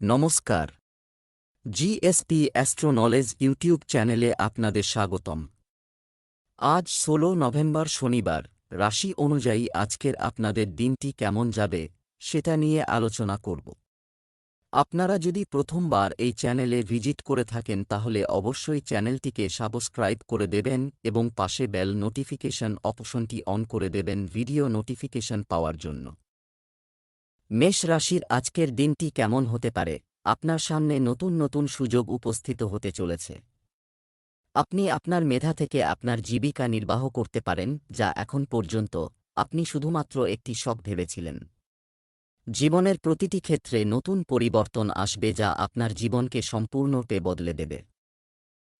নমস্কার। GSP অ্যাস্ট্রোনলেজ YouTube চ্যানেলে আপনাদের স্বাগতম। আজ ষোলো নভেম্বর শনিবার, রাশি অনুযায়ী আজকের আপনাদের দিনটি কেমন যাবে সেটা নিয়ে আলোচনা করব। আপনারা যদি প্রথমবার এই চ্যানেলে ভিজিট করে থাকেন তাহলে অবশ্যই চ্যানেলটিকে সাবস্ক্রাইব করে দেবেন এবং পাশে বেল নোটিফিকেশন অপশনটি অন করে দেবেন ভিডিও নোটিফিকেশন পাওয়ার জন্য। মেষ রাশির আজকের দিনটি কেমন হতে পারে? আপনার সামনে নতুন নতুন সুযোগ উপস্থিত হতে চলেছে। আপনি আপনার মেধা থেকে আপনার জীবিকা নির্বাহ করতে পারেন, যা এখন পর্যন্ত আপনি শুধুমাত্র একটি শখ ভেবেছিলেন। জীবনের প্রতিটি ক্ষেত্রে নতুন পরিবর্তন আসবে যা আপনার জীবনকে সম্পূর্ণরূপে বদলে দেবে।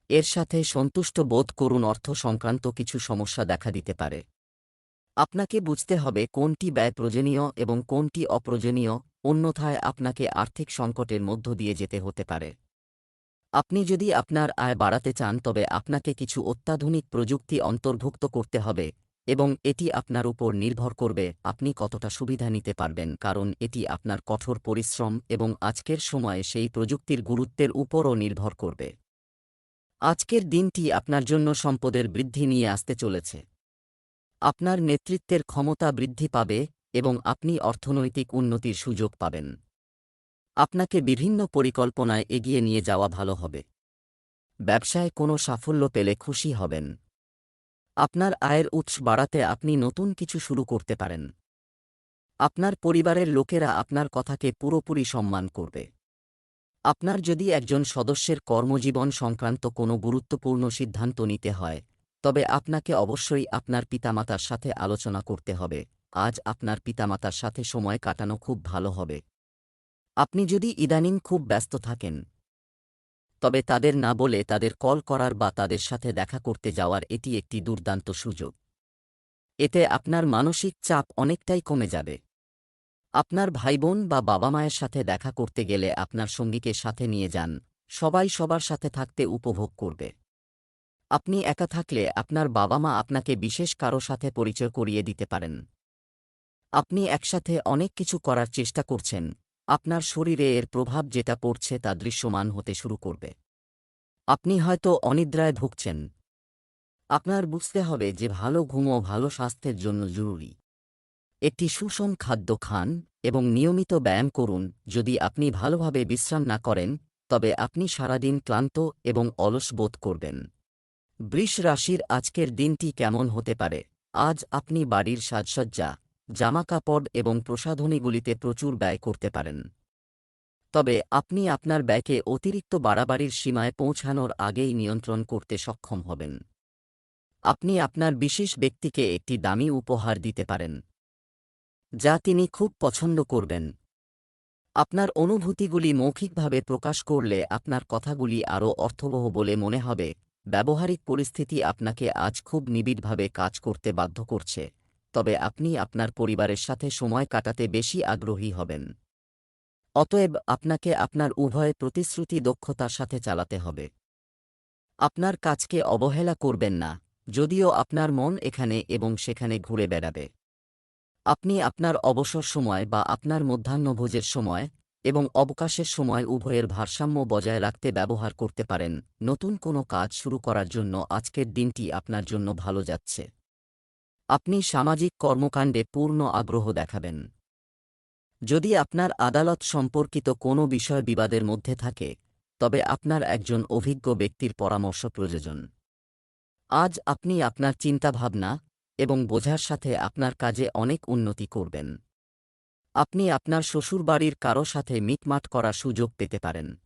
এর সাথে সন্তুষ্ট বোধ করুন, অর্থ সংক্রান্ত কিছু সমস্যা দেখা দিতে পারে। আপনাকে বুঝতে হবে কোনটি ব্যয় প্রয়োজনীয় এবং কোনটি অপ্রয়োজনীয়, অন্যথায় আপনাকে আর্থিক সংকটের মধ্য দিয়ে যেতে হতে পারে। আপনি যদি আপনার আয় বাড়াতে চান, তবে আপনাকে কিছু অত্যাধুনিক প্রযুক্তি অন্তর্ভুক্ত করতে হবে এবং এটি আপনার উপর নির্ভর করবে আপনি কতটা সুবিধা নিতে পারবেন, কারণ এটি আপনার কঠোর পরিশ্রম এবং আজকের সময়ে সেই প্রযুক্তির গুরুত্বের উপরও নির্ভর করবে। আজকের দিনটি আপনার জন্য সম্পদের বৃদ্ধি নিয়ে আসতে চলেছে। আপনার নেতৃত্বের ক্ষমতা বৃদ্ধি পাবে এবং আপনি অর্থনৈতিক উন্নতির সুযোগ পাবেন। আপনাকে বিভিন্ন পরিকল্পনায় এগিয়ে নিয়ে যাওয়া ভালো হবে। ব্যবসায় কোনো সাফল্য পেলে খুশি হবেন। আপনার আয়ের উৎস বাড়াতে আপনি নতুন কিছু শুরু করতে পারেন। আপনার পরিবারের লোকেরা আপনার কথাকে পুরোপুরি সম্মান করবে। আপনার যদি একজন সদস্যের কর্মজীবন সংক্রান্ত কোনো গুরুত্বপূর্ণ সিদ্ধান্ত নিতে হয় তবে আপনাকে অবশ্যই আপনার পিতামাতার সাথে আলোচনা করতে হবে। আজ আপনার পিতামাতার সাথে সময় কাটানো খুব ভালো হবে। আপনি যদি ইদানিং খুব ব্যস্ত থাকেন, তবে তাদের না বলে তাদের কল করার বা তাদের সাথে দেখা করতে যাওয়ার এটি একটি দুর্দান্ত সুযোগ। এতে আপনার মানসিক চাপ অনেকটাই কমে যাবে। আপনার ভাইবোন বা বাবা মায়ের সাথে দেখা করতে গেলে আপনার সঙ্গীকে সাথে নিয়ে যান। সবাই সবার সাথে থাকতে উপভোগ করবে। আপনি একা থাকলে আপনার বাবা মা আপনাকে বিশেষ কারও সাথে পরিচয় করিয়ে দিতে পারেন। আপনি একসাথে অনেক কিছু করার চেষ্টা করছেন, আপনার শরীরে এর প্রভাব যেটা পড়ছে তা দৃশ্যমান হতে শুরু করবে। আপনি হয়তো অনিদ্রায় ভুগছেন। আপনার বুঝতে হবে যে ভালো ঘুমও ভালো স্বাস্থ্যের জন্য জরুরি। একটি সুষম খাদ্য খান এবং নিয়মিত ব্যায়াম করুন, যদি আপনি ভালোভাবে বিশ্রাম না করেন, তবে আপনি সারাদিন ক্লান্ত এবং অলস বোধ করবেন। বৃষ রাশির আজকের দিনটি কেমন হতে পারে? আজ আপনি বাড়ির সাজসজ্জা, জামাকাপড় এবং প্রসাধনীগুলিতে প্রচুর ব্যয় করতে পারেন। তবে আপনি আপনার ব্যয়কে অতিরিক্ত বাড়াবাড়ির সীমায় পৌঁছানোর আগেই নিয়ন্ত্রণ করতে সক্ষম হবেন। আপনি আপনার বিশেষ ব্যক্তিকে একটি দামি উপহার দিতে পারেন, যা তিনি খুব পছন্দ করবেন। আপনার অনুভূতিগুলি মৌখিকভাবে প্রকাশ করলে আপনার কথাগুলি আরও অর্থবহ বলে মনে হবে। ব্যবহারিক পরিস্থিতি আপনাকে আজ খুব নিবিড়ভাবে কাজ করতে বাধ্য করছে, তবে আপনি আপনার পরিবারের সাথে সময় কাটাতে বেশি আগ্রহী হবেন। অতএব আপনাকে আপনার উভয় প্রতিশ্রুতি দক্ষতার সাথে চালাতে হবে। আপনার কাজকে অবহেলা করবেন না, যদিও আপনার মন এখানে এবং সেখানে ঘুরে বেড়াবে। আপনি আপনার অবসর সময় বা আপনার মধ্যাহ্নভোজের সময় এবং অবকাশের সময় উভয়ের ভারসাম্য বজায় রাখতে ব্যবহার করতে পারেন। নতুন কোনো কাজ শুরু করার জন্য আজকের দিনটি আপনার জন্য ভালো যাচ্ছে। আপনি সামাজিক কর্মকাণ্ডে পূর্ণ আগ্রহ দেখাবেন। যদি আপনার আদালত সম্পর্কিত কোনো বিষয় বিবাদের মধ্যে থাকে, তবে আপনার একজন অভিজ্ঞ ব্যক্তির পরামর্শ প্রয়োজন। আজ আপনি আপনার চিন্তাভাবনা এবং বোঝার সাথে আপনার কাজে অনেক উন্নতি করবেন। আপনি আপনার শ্বশুরবাড়ির কারও সাথে মিটমাট করার সুযোগ পেতে পারেন।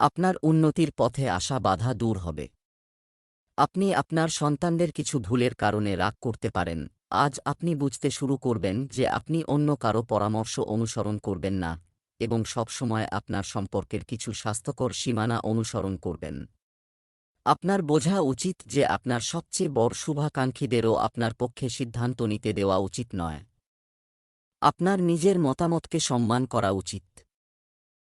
আপনার উন্নতির পথে আসা বাধা দূর হবে। আপনি আপনার সন্তানদের কিছু ভুলের কারণে রাগ করতে পারেন। আজ আপনি বুঝতে শুরু করবেন যে আপনি অন্য কারও পরামর্শ অনুসরণ করবেন না এবং সবসময় আপনার সম্পর্কের কিছু স্বাস্থ্যকর সীমানা অনুসরণ করবেন। আপনার বোঝা উচিত যে আপনার সবচেয়ে বড় শুভাকাঙ্ক্ষীদেরও আপনার পক্ষে সিদ্ধান্ত নিতে দেওয়া উচিত নয়। আপনার নিজের মতামতকে সম্মান করা উচিত।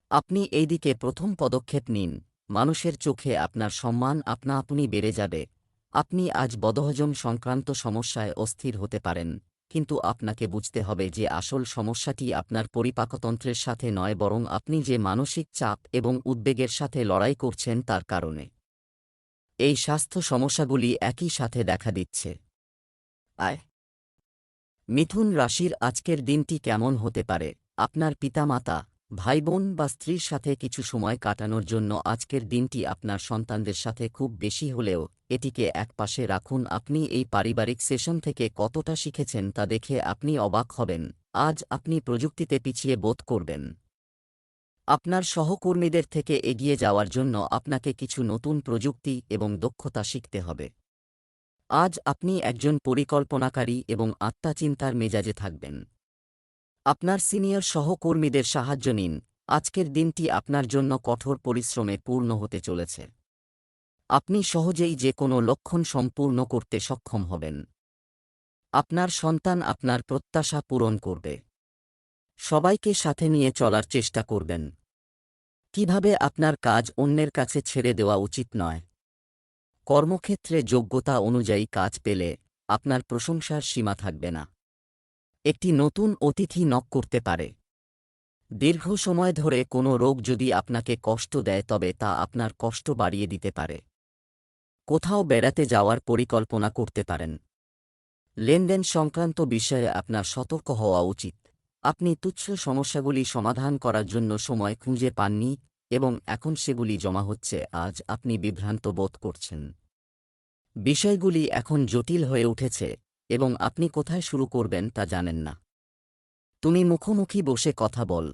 আপনি এই দিকে প্রথম পদক্ষেপ নিন। মানুষের চোখে আপনার সম্মান আপনা আপনি বেড়ে যাবে। আপনি আজ বদহজম সংক্রান্ত সমস্যায় অস্থির হতে পারেন, কিন্তু আপনাকে বুঝতে হবে যে আসল সমস্যাটি আপনার পরিপাকতন্ত্রের সাথে নয়, বরং আপনি যে মানসিক চাপ এবং উদ্বেগের সাথে লড়াই করছেন তার কারণে। এই স্বাস্থ্য সমস্যাগুলি একই সাথে দেখা দিচ্ছে। আয়। মিথুন রাশির আজকের দিনটি কেমন হতে পারে? আপনার পিতামাতা, ভাইবোন বা স্ত্রীর সাথে কিছু সময় কাটানোর জন্য আজকের দিনটি আপনার সন্তানদের সাথে খুব বেশি হলেও এটিকে একপাশে রাখুন। আপনি এই পারিবারিক সেশন থেকে কতটা শিখেছেন তা দেখে আপনি অবাক হবেন। আজ আপনি প্রযুক্তিতে পিছিয়ে বোধ করবেন। আপনার সহকর্মীদের থেকে এগিয়ে যাওয়ার জন্য আপনাকে কিছু নতুন প্রযুক্তি এবং দক্ষতা শিখতে হবে। আজ আপনি একজন পরিকল্পনাকারী এবং আত্মাচিন্তার মেজাজে থাকবেন। আপনার সিনিয়র সহকর্মীদের সাহায্য নিন। আজকের দিনটি আপনার জন্য কঠোর পরিশ্রমে পূর্ণ হতে চলেছে। আপনি সহজেই যে কোনো লক্ষণ সম্পূর্ণ করতে সক্ষম হবেন। আপনার সন্তান আপনার প্রত্যাশা পূরণ করবে। সবাইকে সাথে নিয়ে চলার চেষ্টা করবেন। কীভাবে আপনার কাজ অন্যের কাছে ছেড়ে দেওয়া উচিত নয়। কর্মক্ষেত্রে যোগ্যতা অনুযায়ী কাজ পেলে আপনার প্রশংসার সীমা থাকবে না। একটি নতুন অতিথি নক করতে পারে। দীর্ঘ সময় ধরে কোনো রোগ যদি আপনাকে কষ্ট দেয় তবে তা আপনার কষ্ট বাড়িয়ে দিতে পারে। কোথাও বেড়াতে যাওয়ার পরিকল্পনা করতে পারেন। লেনদেন সংক্রান্ত বিষয়ে আপনার সতর্ক হওয়া উচিত। আপনি তুচ্ছ সমস্যাগুলি সমাধান করার জন্য সময় খুঁজে পাননি এবং এখন সেগুলি জমা হচ্ছে, আজ আপনি বিভ্রান্ত বোধ করছেন। বিষয়গুলি এখন জটিল হয়ে উঠেছে, এবং আপনি কোথায় শুরু করবেন তা জানেন না। তুমি মুখোমুখি বসে কথা বল।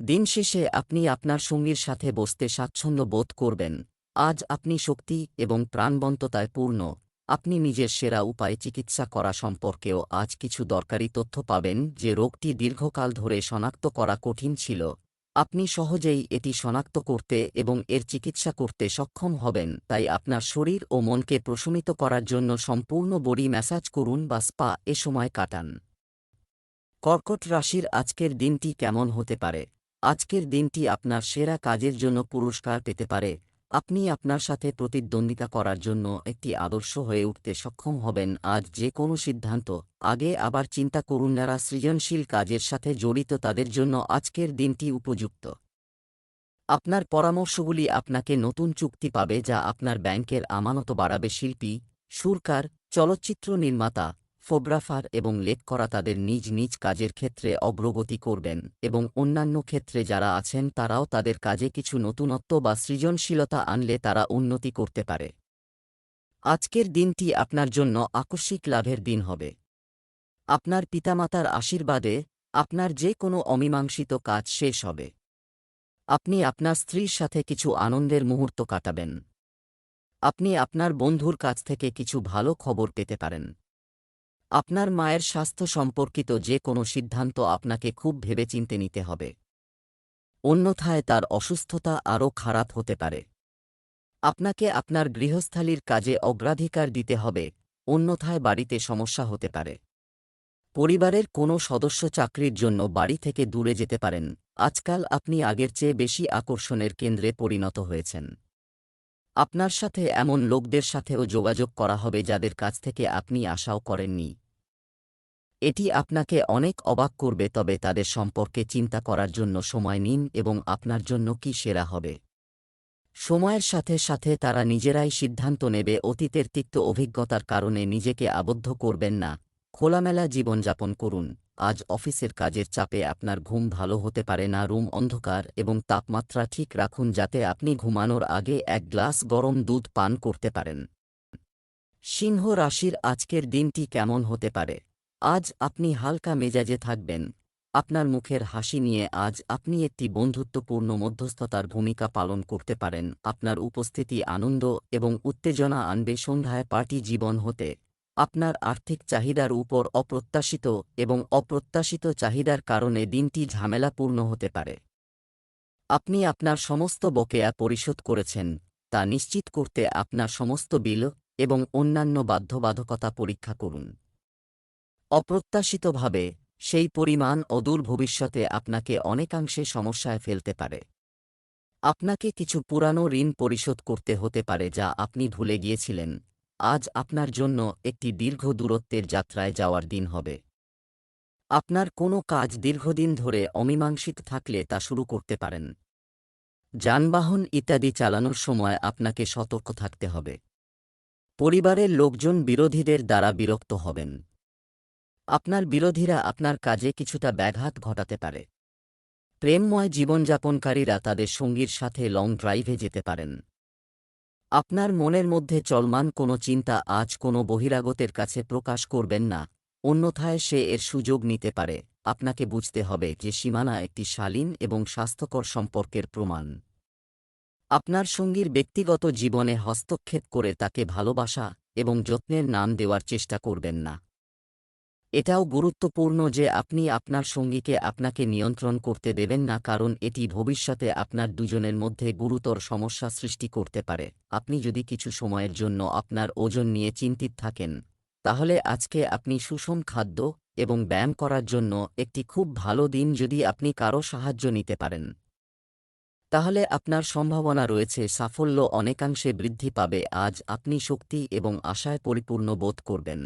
দিন শেষে আপনি আপনার সঙ্গীর সাথে বসতে স্বাচ্ছন্দ্য বোধ করবেন, আজ আপনি শক্তি এবং প্রাণবন্ততায় পূর্ণ, আপনি নিজের সেরা উপায়ে চিকিৎসা করা সম্পর্কেও আজ কিছু দরকারি তথ্য পাবেন যে রোগটি দীর্ঘকাল ধরে শনাক্ত করা কঠিন ছিল। আপনি সহজেই এটি শনাক্ত করতে এবং এর চিকিৎসা করতে সক্ষম হবেন, তাই আপনার শরীর ও মনকে প্রশমিত করার জন্য সম্পূর্ণ বডি ম্যাসাজ করুন বা স্পা এ সময় কাটান। কর্কট রাশির আজকের দিনটি কেমন হতে পারে? আজকের দিনটি আপনার সেরা কাজের জন্য পুরস্কার পেতে পারে। আপনি আপনার সাথে প্রতিদ্বন্দ্বিতা করার জন্য একটি আদর্শ হয়ে উঠতে সক্ষম হবেন আজ যে কোনো সিদ্ধান্ত। আগে আবার চিন্তা করুন যারা সৃজনশীল কাজের সাথে জড়িত তাদের জন্য আজকের দিনটি উপযুক্ত। আপনার পরামর্শগুলি আপনাকে নতুন চুক্তি পাবে যা আপনার ব্যাংকের আমানত বাড়াবে শিল্পী, সুরকার, চলচ্চিত্র নির্মাতা ফোগ্রাফার এবং লেখ করা তাদের নিজ নিজ কাজের ক্ষেত্রে অগ্রগতি করবেন এবং অন্যান্য ক্ষেত্রে যারা আছেন তারাও তাদের কাজে কিছু নতুনত্ব বা সৃজনশীলতা আনলে তারা উন্নতি করতে পারে। আজকের দিনটি আপনার জন্য আকস্মিক লাভের দিন হবে। আপনার পিতামাতার আশীর্বাদে আপনার যে কোনো অমীমাংসিত কাজ শেষ হবে। আপনি আপনার স্ত্রীর সাথে কিছু আনন্দের মুহূর্ত কাটাবেন। আপনি আপনার বন্ধুর কাছ থেকে কিছু ভালো খবর পেতে পারেন। আপনার মায়ের স্বাস্থ্য সম্পর্কিত যে কোনো সিদ্ধান্ত আপনাকে খুব ভেবেচিন্তে নিতে হবে। অন্যথায় তার অসুস্থতা আরও খারাপ হতে পারে। আপনাকে আপনার গৃহস্থালির কাজে অগ্রাধিকার দিতে হবে, অন্যথায় বাড়িতে সমস্যা হতে পারে। পরিবারের কোনো সদস্য চাকরির জন্য বাড়ি থেকে দূরে যেতে পারেন, আজকাল আপনি আগের চেয়ে বেশি আকর্ষণের কেন্দ্রে পরিণত হয়েছেন। আপনার সাথে এমন লোকদের সাথেও যোগাযোগ করা হবে যাদের কাছ থেকে আপনি আশাও করেননি। এটি আপনাকে অনেক অবাক করবে, তবে তাদের সম্পর্কে চিন্তা করার জন্য সময় নিন এবং আপনার জন্য কি সেরা হবে। সময়ের সাথে সাথে তারা নিজেরাই সিদ্ধান্ত নেবে, অতীতের তিক্ত অভিজ্ঞতার কারণে নিজেকে আবদ্ধ করবেন না। খোলামেলা জীবনযাপন করুন। আজ অফিসের কাজের চাপে আপনার ঘুম ভালো হতে পারে না, রুম অন্ধকার এবং তাপমাত্রা ঠিক রাখুন যাতে আপনি ঘুমানোর আগে এক গ্লাস গরম দুধ পান করতে পারেন। সিংহ রাশির আজকের দিনটি কেমন হতে পারে? আজ আপনি হালকা মেজাজে থাকবেন। আপনার মুখের হাসি নিয়ে আজ আপনি একটি বন্ধুত্বপূর্ণ মধ্যস্থতার ভূমিকা পালন করতে পারেন। আপনার উপস্থিতি আনন্দ এবং উত্তেজনা আনবে। সন্ধ্যায় পার্টি জীবন হতে আপনার আর্থিক চাহিদার উপর অপ্রত্যাশিত এবং অপ্রত্যাশিত চাহিদার কারণে দিনটি ঝামেলাপূর্ণ হতে পারে। আপনি আপনার সমস্ত বকেয়া পরিশোধ করেছেন, তা নিশ্চিত করতে আপনার সমস্ত বিল এবং অন্যান্য বাধ্যবাধকতা পরীক্ষা করুন। অপ্রত্যাশিতভাবে, সেই পরিমাণ অদূর ভবিষ্যতে আপনাকে অনেকাংশে সমস্যায় ফেলতে পারে। আপনাকে কিছু পুরানো ঋণ পরিশোধ করতে হতে পারে যা আপনি ভুলে গিয়েছিলেন। আজ আপনার জন্য একটি দীর্ঘ দূরত্বের যাত্রায় যাওয়ার দিন হবে। আপনার কোনো কাজ দীর্ঘদিন ধরে অমীমাংসিত থাকলে তা শুরু করতে পারেন। যানবাহন ইত্যাদি চালানোর সময় আপনাকে সতর্ক থাকতে হবে। পরিবারের লোকজন বিরোধীদের দ্বারা বিরক্ত হবেন। আপনার বিরোধীরা আপনার কাজে কিছুটা ব্যাঘাত ঘটাতে পারে। প্রেমময় জীবনযাপনকারীরা তাদের সঙ্গীর সাথে লং ড্রাইভে যেতে পারেন। আপনার মনের মধ্যে চলমান কোনো চিন্তা আজ কোনো বহিরাগতের কাছে প্রকাশ করবেন না, অন্যথায় সে এর সুযোগ নিতে পারে। আপনাকে বুঝতে হবে যে সীমানা একটি শালীন এবং স্বাস্থ্যকর সম্পর্কের প্রমাণ। আপনার সঙ্গীর ব্যক্তিগত জীবনে হস্তক্ষেপ করে তাকে ভালোবাসা এবং যত্নের নাম দেওয়ার চেষ্টা করবেন না। এটাও গুরুত্বপূর্ণ যে আপনি আপনার সঙ্গীকে আপনাকে নিয়ন্ত্রণ করতে দেবেন না, কারণ এটি ভবিষ্যতে আপনার দুজনের মধ্যে গুরুতর সমস্যা সৃষ্টি করতে পারে। আপনি যদি কিছু সময়ের জন্য আপনার ওজন নিয়ে চিন্তিত থাকেন, তাহলে আজকে আপনি সুষম খাদ্য এবং ব্যায়াম করার জন্য একটি খুব ভালো দিন যদি আপনি কারও সাহায্য নিতে পারেন। তাহলে আপনার সম্ভাবনা রয়েছে, সাফল্য অনেকাংশে বৃদ্ধি পাবে। আজ আপনি শক্তি এবং আশায় পরিপূর্ণ বোধ করবেন।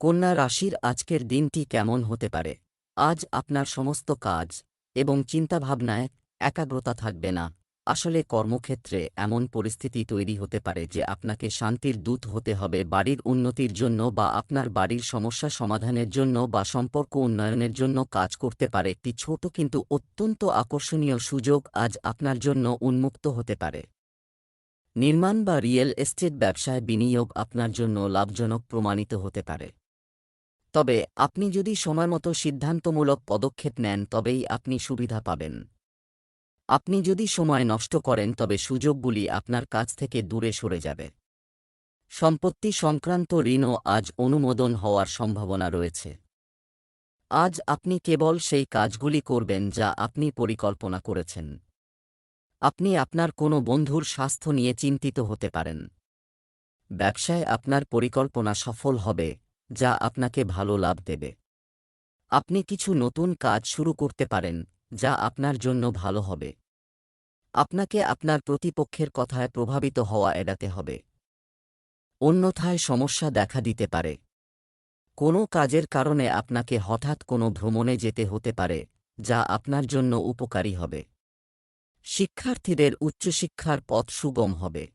কন্যা রাশির আজকের দিনটি কেমন হতে পারে? আজ আপনার সমস্ত কাজ এবং চিন্তাভাবনায় একাগ্রতা থাকবে না। আসলে কর্মক্ষেত্রে এমন পরিস্থিতি তৈরি হতে পারে যে আপনাকে শান্তির দূত হতে হবে বাড়ির উন্নতির জন্য বা আপনার বাড়ির সমস্যা সমাধানের জন্য বা সম্পর্ক উন্নয়নের জন্য কাজ করতে পারে। একটি ছোট কিন্তু অত্যন্ত আকর্ষণীয় সুযোগ আজ আপনার জন্য উন্মুক্ত হতে পারে। নির্মাণ বা রিয়েল এস্টেট ব্যবসায় বিনিয়োগ আপনার জন্য লাভজনক প্রমাণিত হতে পারে। তবে আপনি যদি সময়মতো সিদ্ধান্তমূলক পদক্ষেপ নেন তবেই আপনি সুবিধা পাবেন। আপনি যদি সময় নষ্ট করেন তবে সুযোগগুলি আপনার কাছ থেকে দূরে সরে যাবে। সম্পত্তি সংক্রান্ত ঋণও আজ অনুমোদন হওয়ার সম্ভাবনা রয়েছে। আজ আপনি কেবল সেই কাজগুলি করবেন যা আপনি পরিকল্পনা করেছেন। আপনি আপনার কোনো বন্ধুর স্বাস্থ্য নিয়ে চিন্তিত হতে পারেন। ব্যবসায় আপনার পরিকল্পনা সফল হবে। যা আপনাকে ভালো লাভ দেবে। আপনি কিছু নতুন কাজ শুরু করতে পারেন, যা আপনার জন্য ভালো হবে। আপনাকে আপনার প্রতিপক্ষের কথায় প্রভাবিত হওয়া এড়াতে হবে। অন্যথায় সমস্যা দেখা দিতে পারে। কোনো কাজের কারণে আপনাকে হঠাৎ কোনো ভ্রমণে যেতে হতে পারে, যা আপনার জন্য উপকারী হবে। শিক্ষার্থীদের উচ্চশিক্ষার পথ সুগম হবে।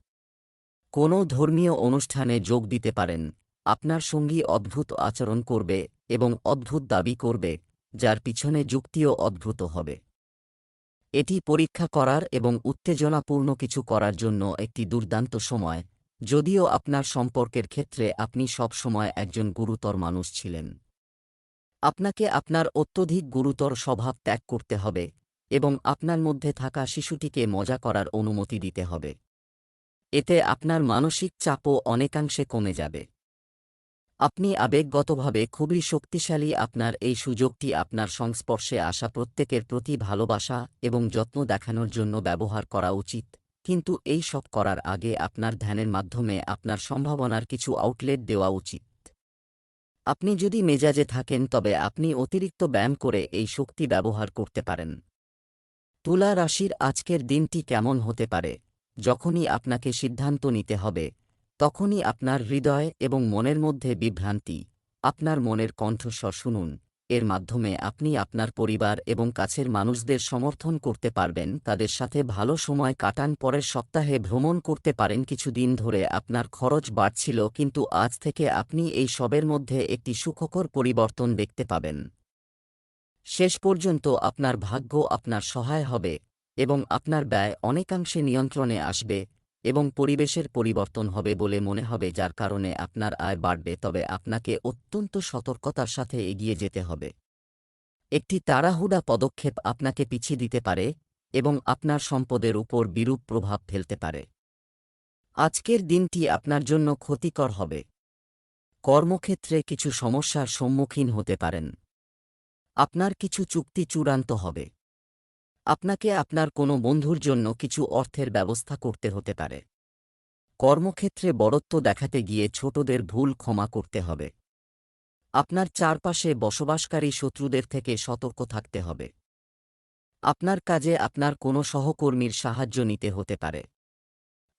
কোনো ধর্মীয় অনুষ্ঠানে যোগ দিতে পারেন আপনার সঙ্গী অদ্ভুত আচরণ করবে এবং অদ্ভুত দাবি করবে, যার পিছনে যুক্তিও অদ্ভুত হবে। এটি পরীক্ষা করার এবং উত্তেজনাপূর্ণ কিছু করার জন্য একটি দুর্দান্ত সময়, যদিও আপনার সম্পর্কের ক্ষেত্রে আপনি সব সময় একজন গুরুতর মানুষ ছিলেন। আপনাকে আপনার অত্যধিক গুরুতর স্বভাব ত্যাগ করতে হবে এবং আপনার মধ্যে থাকা শিশুটিকে মজা করার অনুমতি দিতে হবে। এতে আপনার মানসিক চাপও অনেকাংশে কমে যাবে। আপনি আবেগগতভাবে খুবই শক্তিশালী, আপনার এই সুযোগটি আপনার সংস্পর্শে আসা প্রত্যেকের প্রতি ভালোবাসা এবং যত্ন দেখানোর জন্য ব্যবহার করা উচিত। কিন্তু এই সব করার আগে আপনার ধ্যানের মাধ্যমে আপনার সম্ভাবনার কিছু আউটলেট দেওয়া উচিত। আপনি যদি মেজাজে থাকেন, তবে আপনি অতিরিক্ত ব্যায়াম করে এই শক্তি ব্যবহার করতে পারেন। তুলা রাশির আজকের দিনটি কেমন হতে পারে? যখনই আপনাকে সিদ্ধান্ত নিতে হবে তখনই আপনার হৃদয় এবং মনের মধ্যে বিভ্রান্তি, আপনার মনের কণ্ঠস্বর শুনুন, এর মাধ্যমে আপনি আপনার পরিবার এবং কাছের মানুষদের সমর্থন করতে পারবেন, তাদের সাথে ভালো সময় কাটান, পরের সপ্তাহে ভ্রমণ করতে পারেন, কিছুদিন ধরে আপনার খরচ বাড়ছিল, কিন্তু আজ থেকে আপনি এই সবের মধ্যে একটি সুখকর পরিবর্তন দেখতে পাবেন। শেষ পর্যন্ত আপনার ভাগ্য আপনার সহায় হবে এবং আপনার ব্যয় অনেকাংশে নিয়ন্ত্রণে আসবে এবং পরিবেশের পরিবর্তন হবে বলে মনে হবে, যার কারণে আপনার আয় বাড়বে। তবে আপনাকে অত্যন্ত সতর্কতার সাথে এগিয়ে যেতে হবে। একটি তাড়াহুড়া পদক্ষেপ আপনাকে পিছিয়ে দিতে পারে এবং আপনার সম্পদের উপর বিরূপ প্রভাব ফেলতে পারে। আজকের দিনটি আপনার জন্য ক্ষতিকর হবে। কর্মক্ষেত্রে কিছু সমস্যার সম্মুখীন হতে পারেন। আপনার কিছু চুক্তি চূড়ান্ত হবে। আপনাকে আপনার কোনো বন্ধুর জন্য কিছু অর্থের ব্যবস্থা করতে হতে পারে। কর্মক্ষেত্রে বড়ত্ব দেখাতে গিয়ে ছোটদের ভুল ক্ষমা করতে হবে। আপনার চারপাশে বসবাসকারী শত্রুদের থেকে সতর্ক থাকতে হবে। আপনার কাজে আপনার কোনো সহকর্মীর সাহায্য নিতে হতে পারে।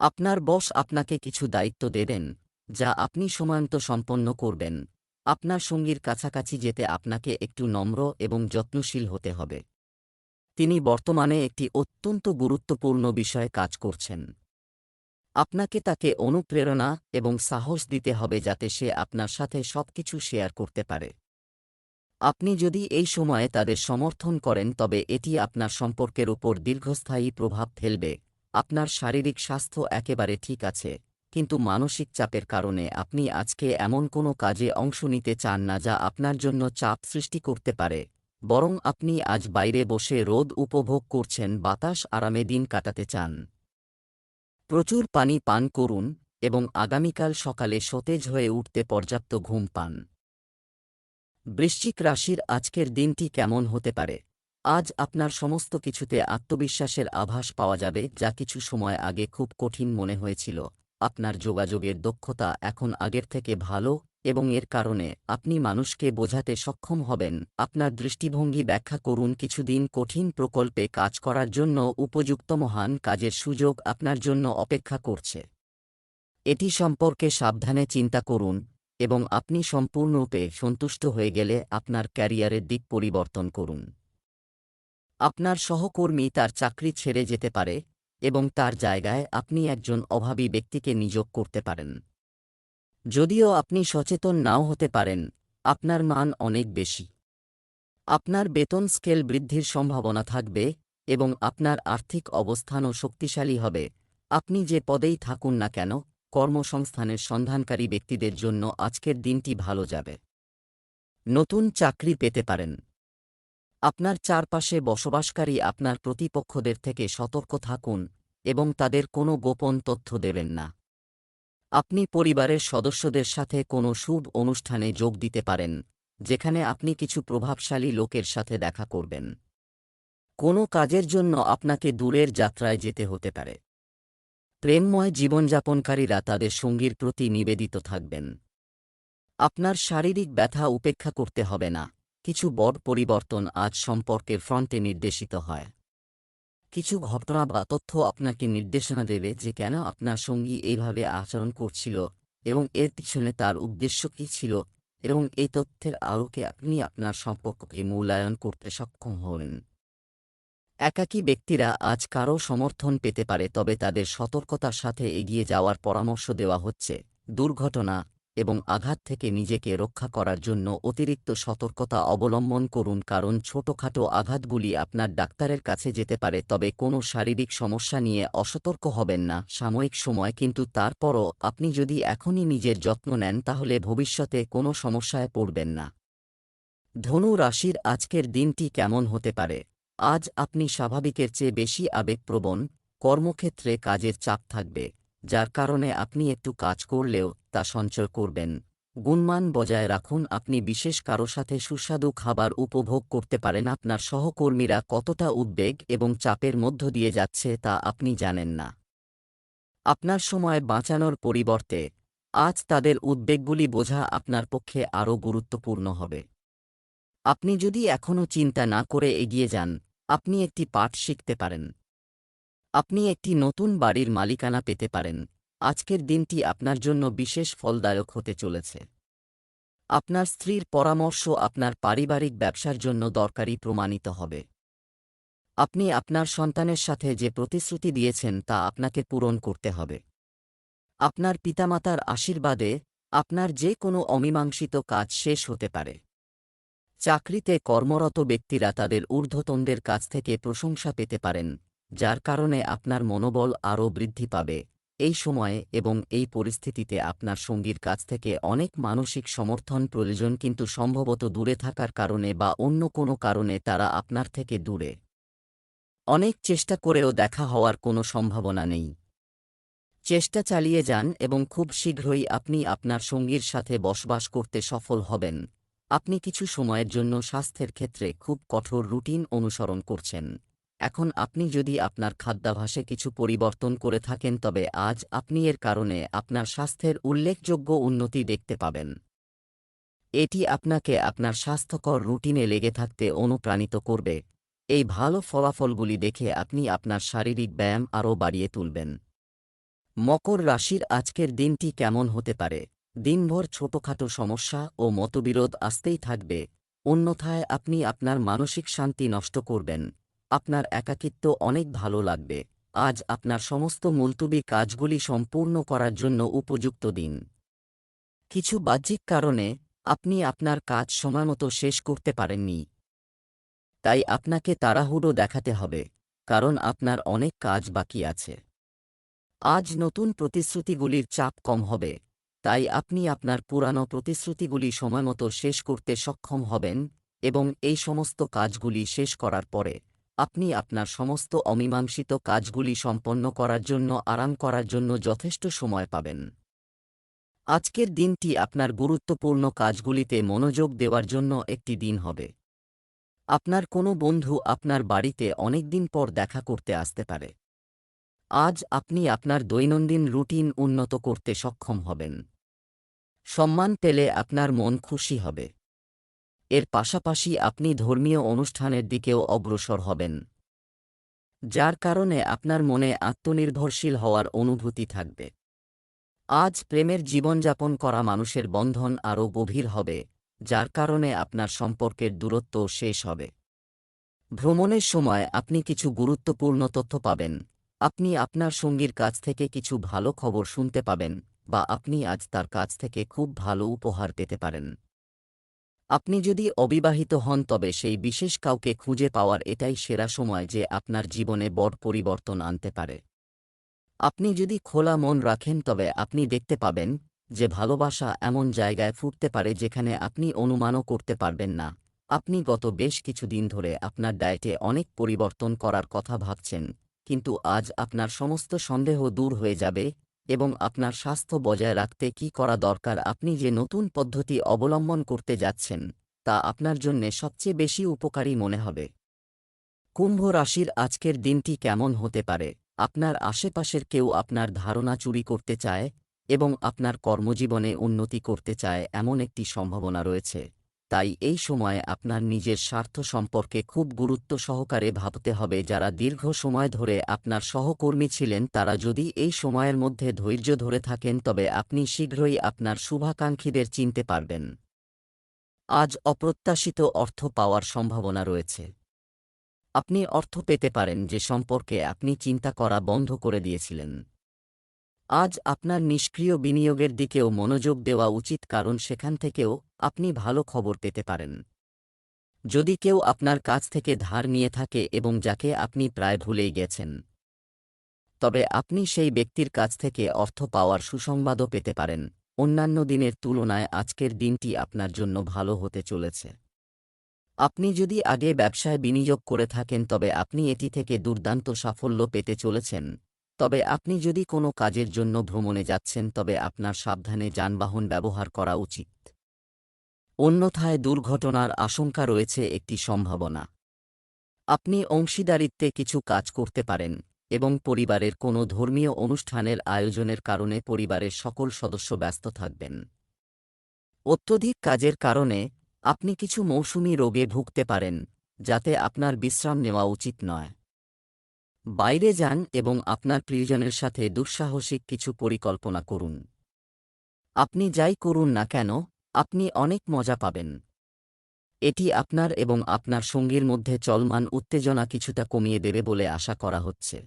আপনার বস আপনাকে কিছু দায়িত্ব দেবেন যা আপনি সময়ন্ত সম্পন্ন করবেন। আপনার সঙ্গীর কাছাকাছি যেতে আপনাকে একটু নম্র এবং যত্নশীল হতে হবে। তিনি বর্তমানে একটি অত্যন্ত গুরুত্বপূর্ণ বিষয়ে কাজ করছেন। আপনাকে তাকে অনুপ্রেরণা এবং সাহস দিতে হবে যাতে সে আপনার সাথে সবকিছু শেয়ার করতে পারে। আপনি যদি এই সময়ে তাদের সমর্থন করেন, তবে এটি আপনার সম্পর্কের উপর দীর্ঘস্থায়ী প্রভাব ফেলবে। আপনার শারীরিক স্বাস্থ্য একেবারে ঠিক আছে, কিন্তু মানসিক চাপের কারণে আপনি আজকে এমন কোনো কাজে অংশ নিতে চান না যা আপনার জন্য চাপ সৃষ্টি করতে পারে। বরং আপনি আজ বাইরে বসে রোদ উপভোগ করছেন বাতাস আরামে দিন কাটাতে চান। প্রচুর পানি পান করুন এবং আগামীকাল সকালে সতেজ হয়ে উঠতে পর্যাপ্ত ঘুম পান। বৃশ্চিক রাশির আজকের দিনটি কেমন হতে পারে? আজ আপনার সমস্ত কিছুতে আত্মবিশ্বাসের আভাস পাওয়া যাবে, যা কিছু সময় আগে খুব কঠিন মনে হয়েছিল। আপনার যোগাযোগের দক্ষতা এখন আগের থেকে ভালো এবং এর কারণে আপনি মানুষকে বোঝাতে সক্ষম হবেন। আপনার দৃষ্টিভঙ্গি ব্যাখ্যা করুন। কিছুদিন কঠিন প্রকল্পে কাজ করার জন্য উপযুক্ত মহান কাজের সুযোগ আপনার জন্য অপেক্ষা করছে। এটি সম্পর্কে সাবধানে চিন্তা করুন এবং আপনি সম্পূর্ণরূপে সন্তুষ্ট হয়ে গেলে আপনার ক্যারিয়ারের দিক পরিবর্তন করুন। আপনার সহকর্মী তার চাকরি ছেড়ে যেতে পারে এবং তার জায়গায় আপনি একজন অভাবী ব্যক্তিকে নিয়োগ করতে পারেন। যদিও আপনি সচেতন নাও হতে পারেন, আপনার মান অনেক বেশি। আপনার বেতন স্কেল বৃদ্ধির সম্ভাবনা থাকবে এবং আপনার আর্থিক অবস্থানও শক্তিশালী হবে। আপনি যে পদেই থাকুন না কেন, কর্মসংস্থানের সন্ধানকারী ব্যক্তিদের জন্য আজকের দিনটি ভালো যাবে। নতুন চাকরি পেতে পারেন। আপনার চারপাশে বসবাসকারী আপনার প্রতিপক্ষদের থেকে সতর্ক থাকুন এবং তাদের কোনো গোপন তথ্য দেবেন না। আপনি পরিবারের সদস্যদের সাথে কোনো শুভ অনুষ্ঠানে যোগ দিতে পারেন, যেখানে আপনি কিছু প্রভাবশালী লোকের সাথে দেখা করবেন। কোনো কাজের জন্য আপনাকে দূরের যাত্রায় যেতে হতে পারে। প্রেমময় জীবনযাপনকারীরা তাদের সঙ্গীর প্রতি নিবেদিত থাকবেন। আপনার শারীরিক ব্যথা উপেক্ষা করতে হবে না। কিছু বড় পরিবর্তন আজ সম্পর্কের ফ্রন্টে নির্দেশিত হয়। কিছু ঘটনা বা তথ্য আপনাকে নির্দেশনা দেবে যে কেন আপনার সঙ্গী এইভাবে আচরণ করছিল এবং এর পিছনে তার উদ্দেশ্য কী ছিল এবং এই তথ্যের আলোকে আপনি আপনার সম্পর্ককে মূল্যায়ন করতে সক্ষম হবেন। একাকী ব্যক্তিরা আজ কারও সমর্থন পেতে পারে, তবে তাদের সতর্কতার সাথে এগিয়ে যাওয়ার পরামর্শ দেওয়া হচ্ছে। দুর্ঘটনা এবং আঘাত থেকে নিজেকে রক্ষা করার জন্য অতিরিক্ত সতর্কতা অবলম্বন করুন কারণ ছোটখাটো আঘাতগুলি আপনার ডাক্তারের কাছে যেতে পারে, তবে কোনো শারীরিক সমস্যা নিয়ে অসতর্ক হবেন না। সাময়িক সময় কিন্তু তারপরও আপনি যদি এখনই নিজের যত্ন নেন, তাহলে ভবিষ্যতে কোনো সমস্যায় পড়বেন না। ধনু রাশির আজকের দিনটি কেমন হতে পারে? আজ আপনি স্বাভাবিকের চেয়ে বেশি আবেগপ্রবণ, কর্মক্ষেত্রে কাজের চাপ থাকবে। যার কারণে আপনি একটু কাজ করলেও তা সঞ্চয় করবেন। গুণমান বজায় রাখুন, আপনি বিশেষ কারও সাথে সুস্বাদু খাবার উপভোগ করতে পারেন। আপনার সহকর্মীরা কতটা উদ্বেগ এবং চাপের মধ্য দিয়ে যাচ্ছে তা আপনি জানেন না। আপনার সময় বাঁচানোর পরিবর্তে, আজ তাদের উদ্বেগগুলি বোঝা আপনার পক্ষে আরও গুরুত্বপূর্ণ হবে। আপনি যদি এখনও চিন্তা না করে এগিয়ে যান, আপনি একটি পাঠ শিখতে পারেন। আপনি একটি নতুন বাড়ির মালিকানা পেতে পারেন। আজকের দিনটি আপনার জন্য বিশেষ ফলদায়ক হতে চলেছে। আপনার স্ত্রীর পরামর্শ আপনার পারিবারিক ব্যবসার জন্য দরকারি প্রমাণিত হবে। আপনি আপনার সন্তানের সাথে যে প্রতিশ্রুতি দিয়েছেন তা আপনাকে পূরণ করতে হবে। আপনার পিতামাতার আশীর্বাদে আপনার যে কোনো অমীমাংসিত কাজ শেষ হতে পারে। চাকরিতে কর্মরত ব্যক্তিরা তাদের ঊর্ধ্বতনদের কাছ থেকে প্রশংসা পেতে পারেন। যার কারণে আপনার মনোবল আরও বৃদ্ধি পাবে। এই সময়ে এবং এই পরিস্থিতিতে আপনার সঙ্গীর কাছ থেকে অনেক মানসিক সমর্থন প্রয়োজন কিন্তু সম্ভবত দূরে থাকার কারণে বা অন্য কোনো কারণে তারা আপনার থেকে দূরে। অনেক চেষ্টা করেও দেখা হওয়ার কোনো সম্ভাবনা নেই। চেষ্টা চালিয়ে যান এবং খুব শীঘ্রই আপনি আপনার সঙ্গীর সাথে বসবাস করতে সফল হবেন। আপনি কিছু সময়ের জন্য স্বাস্থ্যের ক্ষেত্রে খুব কঠোর রুটিন অনুসরণ করছেন। এখন আপনি যদি আপনার খাদ্যাভাসে কিছু পরিবর্তন করে থাকেন, তবে আজ আপনি এর কারণে আপনার স্বাস্থ্যের উল্লেখযোগ্য উন্নতি দেখতে পাবেন। এটি আপনাকে আপনার স্বাস্থ্যকর রুটিনে লেগে থাকতে অনুপ্রাণিত করবে। এই ভালো ফলাফলগুলি দেখে আপনি আপনার শারীরিক ব্যায়াম আরও বাড়িয়ে তুলবেন। মকর রাশির আজকের দিনটি কেমন হতে পারে? দিনভর ছোটখাটো সমস্যা ও মতবিরোধ আসতেই থাকবে। অন্যথায় আপনি আপনার মানসিক শান্তি নষ্ট করবেন। আপনার একাকিত্ব অনেক ভালো লাগবে। আজ আপনার সমস্ত মুলতুবি কাজগুলি সম্পূর্ণ করার জন্য উপযুক্ত দিন। কিছু বাহ্যিক কারণে, আপনি আপনার কাজ সময়মতো শেষ করতে পারেননি। তাই আপনাকে তাড়াহুড়ো দেখাতে হবে, কারণ আপনার অনেক কাজ বাকি আছে। আজ নতুন প্রতিশ্রুতিগুলির চাপ কম হবে, তাই আপনি আপনার পুরানো প্রতিশ্রুতিগুলি সময়মতো শেষ করতে সক্ষম হবেন এবং এই সমস্ত কাজগুলি শেষ করার পরে। আপনি আপনার সমস্ত অমীমাংসিত কাজগুলি সম্পন্ন করার জন্য, আরাম করার জন্য যথেষ্ট সময় পাবেন। আজকের দিনটি আপনার গুরুত্বপূর্ণ কাজগুলিতে মনোযোগ দেওয়ার জন্য একটি দিন হবে। আপনার কোনো বন্ধু আপনার বাড়িতে অনেকদিন পর দেখা করতে আসতে পারে। আজ আপনি আপনার দৈনন্দিন রুটিন উন্নত করতে সক্ষম হবেন। সম্মান পেলে আপনার মন খুশি হবে। এর পাশাপাশি আপনি ধর্মীয় অনুষ্ঠানের দিকেও অগ্রসর হবেন, যার কারণে আপনার মনে আত্মনির্ভরশীল হওয়ার অনুভূতি থাকবে। আজ প্রেমের জীবনযাপন করা মানুষের বন্ধন আরও গভীর হবে, যার কারণে আপনার সম্পর্কের দূরত্ব শেষ হবে। ভ্রমণের সময় আপনি কিছু গুরুত্বপূর্ণ তথ্য পাবেন, আপনি আপনার সঙ্গীর কাছ থেকে কিছু ভালো খবর শুনতে পাবেন, বা আপনি আজ তার কাছ থেকে খুব ভালো উপহার পেতে পারেন। আপনি যদি অবিবাহিত হন, তবে সেই বিশেষ কাউকে খুঁজে পাওয়ার এটাই সেরা সময় যে আপনার জীবনে বড় পরিবর্তন আনতে পারে। আপনি যদি খোলা মন রাখেন, তবে আপনি দেখতে পাবেন যে ভালোবাসা এমন জায়গায় ফুটতে পারে যেখানে আপনি অনুমানও করতে পারবেন না। আপনি গত বেশ কিছুদিন ধরে আপনার ডায়েটে অনেক পরিবর্তন করার কথা ভাবছেন, কিন্তু আজ আপনার সমস্ত সন্দেহ দূর হয়ে যাবে এবং আপনার স্বাস্থ্য বজায় রাখতে কি করা দরকার আপনি যে নতুন পদ্ধতি অবলম্বন করতে যাচ্ছেন, তা আপনার জন্যে সবচেয়ে বেশি উপকারী মনে হবে। কুম্ভ রাশির আজকের দিনটি কেমন হতে পারে? আপনার আশেপাশের কেউ আপনার ধারণা চুরি করতে চায় এবং আপনার কর্মজীবনে উন্নতি করতে চায় এমন একটি সম্ভাবনা রয়েছে। তাই এই সময়ে আপনার নিজের স্বার্থ সম্পর্কে খুব গুরুত্ব সহকারে ভাবতে হবে। যারা দীর্ঘ সময় ধরে আপনার সহকর্মী ছিলেন, তারা যদি এই সময়ের মধ্যে ধৈর্য ধরে থাকেন, তবে আপনি শীঘ্রই আপনার শুভাকাঙ্ক্ষীদের চিনতে পারবেন। আজ অপ্রত্যাশিত অর্থ পাওয়ার সম্ভাবনা রয়েছে। আপনি অর্থ পেতে পারেন যে সম্পর্কে আপনি চিন্তা করা বন্ধ করে দিয়েছিলেন। আজ আপনার নিষ্ক্রিয় বিনিয়োগের দিকেও মনোযোগ দেওয়া উচিত কারণ সেখান থেকেও আপনি ভালো খবর পেতে পারেন। যদি কেউ আপনার কাছ থেকে ধার নিয়ে থাকে এবং যাকে আপনি প্রায় ভুলেই গেছেন। তবে আপনি সেই ব্যক্তির কাছ থেকে অর্থ পাওয়ার সুসংবাদও পেতে পারেন। অন্যান্য দিনের তুলনায় আজকের দিনটি আপনার জন্য ভালো হতে চলেছে। আপনি যদি আগে ব্যবসায় বিনিয়োগ করে থাকেন তবে আপনি এটি থেকে দুর্দান্ত সাফল্য পেতে চলেছেন। তবে আপনি যদি কোনো কাজের জন্য ভ্রমণে যাচ্ছেন, তবে আপনার সাবধানে যানবাহন ব্যবহার করা উচিত। অন্যথায় দুর্ঘটনার আশঙ্কা রয়েছে একটি সম্ভাবনা। আপনি অংশীদারিত্বে কিছু কাজ করতে পারেন এবং পরিবারের কোনো ধর্মীয় অনুষ্ঠানের আয়োজনের কারণে পরিবারের সকল সদস্য ব্যস্ত থাকবেন। অত্যধিক কাজের কারণে আপনি কিছু মৌসুমি রোগে ভুগতে পারেন, যাতে আপনার বিশ্রাম নেওয়া উচিত নয়। বাইরে যান এবং আপনার প্রিয়জনের সাথে দুঃসাহসিক কিছু পরিকল্পনা করুন। আপনি যাই করুন না কেন, আপনি অনেক মজা পাবেন। এটি আপনার এবং আপনার সঙ্গীর মধ্যে চলমান উত্তেজনা কিছুটা কমিয়ে দেবে বলে আশা করা হচ্ছে।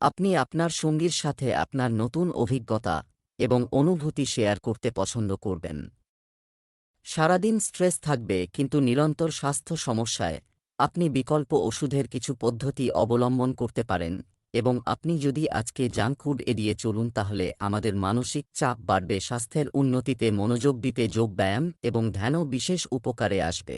আপনি আপনার সঙ্গীর সাথে আপনার নতুন অভিজ্ঞতা এবং অনুভূতি শেয়ার করতে পছন্দ করবেন। সারাদিন স্ট্রেস থাকবে, কিন্তু নিরন্তর স্বাস্থ্য সমস্যায় আপনি বিকল্প ওষুধের কিছু পদ্ধতি অবলম্বন করতে পারেন, এবং আপনি যদি আজকে জাঙ্ক ফুড এড়িয়ে চলুন তাহলে আমাদের মানসিক চাপ বাড়বে, স্বাস্থ্যের উন্নতিতে মনোযোগ দিতে যোগব্যায়াম এবং ধ্যানও বিশেষ উপকারে আসবে।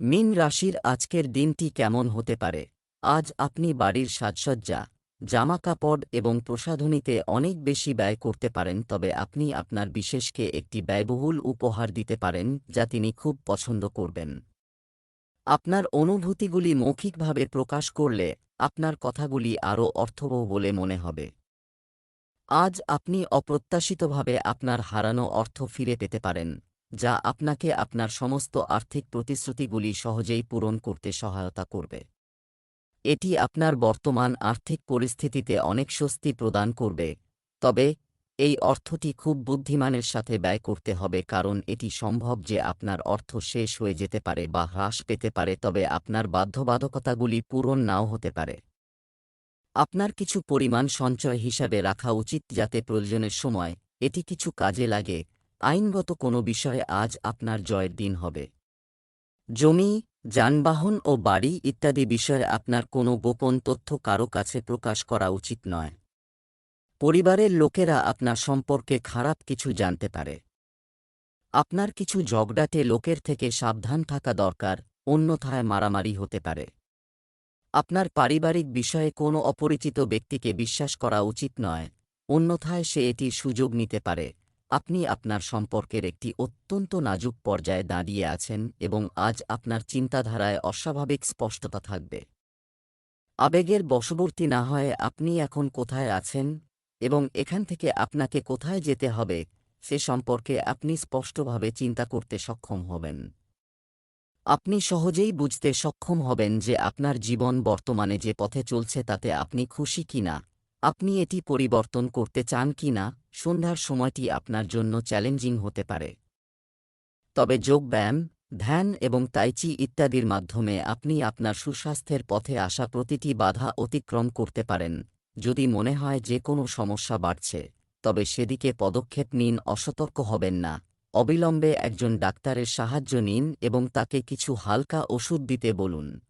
মিন রাশির আজকের দিনটি কেমন হতে পারে? আজ আপনি বাড়ির সাজসজ্জা, জামাকাপড় এবং প্রসাধনীতে অনেক বেশি ব্যয় করতে পারেন, তবে আপনি আপনার বিশেষকে একটি ব্যয়বহুল উপহার দিতে পারেন, যা তিনি খুব পছন্দ করবেন। আপনার অনুভূতিগুলি মৌখিকভাবে প্রকাশ করলে আপনার কথাগুলি আরও অর্থবহ বলে মনে হবে। আজ আপনি অপ্রত্যাশিতভাবে আপনার হারানো অর্থ ফিরে পেতে পারেন, যা আপনাকে আপনার সমস্ত আর্থিক প্রতিশ্রুতিগুলি সহজেই পূরণ করতে সহায়তা করবে। এটি আপনার বর্তমান আর্থিক পরিস্থিতিতে অনেক স্বস্তি প্রদান করবে, তবে এই অর্থটি খুব বুদ্ধিমানের সাথে ব্যয় করতে হবে, কারণ এটি সম্ভব যে আপনার অর্থ শেষ হয়ে যেতে পারে বা হ্রাস পেতে পারে, তবে আপনার বাধ্যবাধকতাগুলি পূরণ নাও হতে পারে। আপনার কিছু পরিমাণ সঞ্চয় হিসাবে রাখা উচিত যাতে প্রয়োজনের সময় এটি কিছু কাজে লাগে। আইনগত কোনো বিষয়ে আজ আপনার জয়ের দিন হবে। জমি, যানবাহন ও বাড়ি ইত্যাদি বিষয়ে আপনার কোনো গোপন তথ্য কারও কাছে প্রকাশ করা উচিত নয়। পরিবারের লোকেরা আপনার সম্পর্কে খারাপ কিছু জানতে পারে। আপনার কিছু ঝগড়াটে লোকের থেকে সাবধান থাকা দরকার, অন্যথায় মারামারি হতে পারে। আপনার পারিবারিক বিষয়ে কোনো অপরিচিত ব্যক্তিকে বিশ্বাস করা উচিত নয়, অন্যথায় সে এটি সুযোগ নিতে পারে। আপনি আপনার সম্পর্কের একটি অত্যন্ত নাজুক পর্যায়ে দাঁড়িয়ে আছেন এবং আজ আপনার চিন্তাধারায় অস্বাভাবিক স্পষ্টতা থাকবে। আবেগের বশবর্তী না হয়ে আপনি এখন কোথায় আছেন এবং এখান থেকে আপনাকে কোথায় যেতে হবে, সে সম্পর্কে আপনি স্পষ্টভাবে চিন্তা করতে সক্ষম হবেন। আপনি সহজেই বুঝতে সক্ষম হবেন যে আপনার জীবন বর্তমানে যে পথে চলছে তাতে আপনি খুশি কিনা, আপনি এটি পরিবর্তন করতে চান কিনা, সন্ধ্যার সময়টি আপনার জন্য চ্যালেঞ্জিং হতে পারে। তবে যোগব্যায়াম ধ্যান এবং তাইচি ইত্যাদির মাধ্যমে আপনি আপনার সুস্বাস্থ্যের পথে আসা প্রতিটি বাধা অতিক্রম করতে পারেন। যদি মনে হয় যে কোনো সমস্যা বাড়ছে, তবে সেদিকে পদক্ষেপ নিন, অসতর্ক হবেন না। অবিলম্বে একজন ডাক্তারের সাহায্য নিন এবং তাকে কিছু হালকা ওষুধ দিতে বলুন।